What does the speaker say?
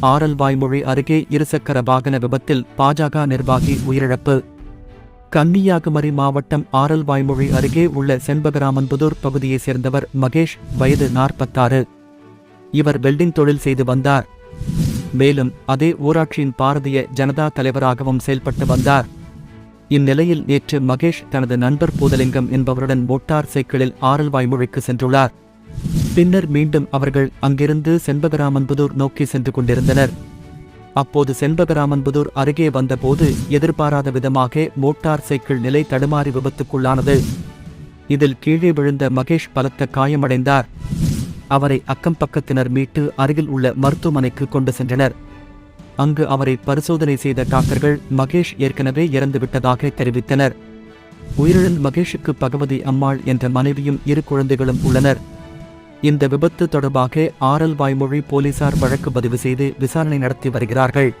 ஆரல் வாய்மொழி அருகே இருசக்கர வாகன விபத்தில் பாஜக நிர்வாகி உயிரிழப்பு. கன்னியாகுமரி மாவட்டம் ஆரல் வாய்மொழி அருகே உள்ள செண்பகராமன்புதூர் பகுதியைச் சேர்ந்தவர் மகேஷ் வயது நாற்பத்தாறு. இவர் வெல்டிங் தொழில் செய்து வந்தார். மேலும் அதே ஊராட்சியின் பாரதிய ஜனதா தலைவராகவும் செயல்பட்டு வந்தார். இந்நிலையில் நேற்று மகேஷ் தனது நண்பர் பூதலிங்கம் என்பவருடன் மோட்டார் சைக்கிளில் ஆரல்வாய்மொழிக்கு சென்றுள்ளார். பின்னர் மீண்டும் அவர்கள் அங்கிருந்து செண்பகராமன்புதூர் நோக்கி சென்று கொண்டிருந்தனர். அப்போது செண்பகராமன்புதூர் அருகே வந்தபோது எதிர்பாராத விதமாக மோட்டார் சைக்கிள் நிலை தடுமாறி விபத்துக்குள்ளானது. இதில் கீழே விழுந்த மகேஷ் பலத்த காயமடைந்தார். அவரை அக்கம் பக்கத்தினர் மீட்டு அருகில் உள்ள மருத்துவமனைக்கு கொண்டு சென்றனர். அங்கு அவரை பரிசோதனை செய்த டாக்டர்கள் மகேஷ் ஏற்கனவே இறந்துவிட்டதாக தெரிவித்தனர். உயிரிழந்த மகேஷுக்கு பகவதி அம்மாள் என்ற மனைவியும் இரு குழந்தைகளும் உள்ளனர். இந்த விபத்து தொடர்பாக ஆரல் வாய்மொழி போலீசார் வழக்கு பதிவு செய்து விசாரணை நடத்தி வருகிறார்கள்.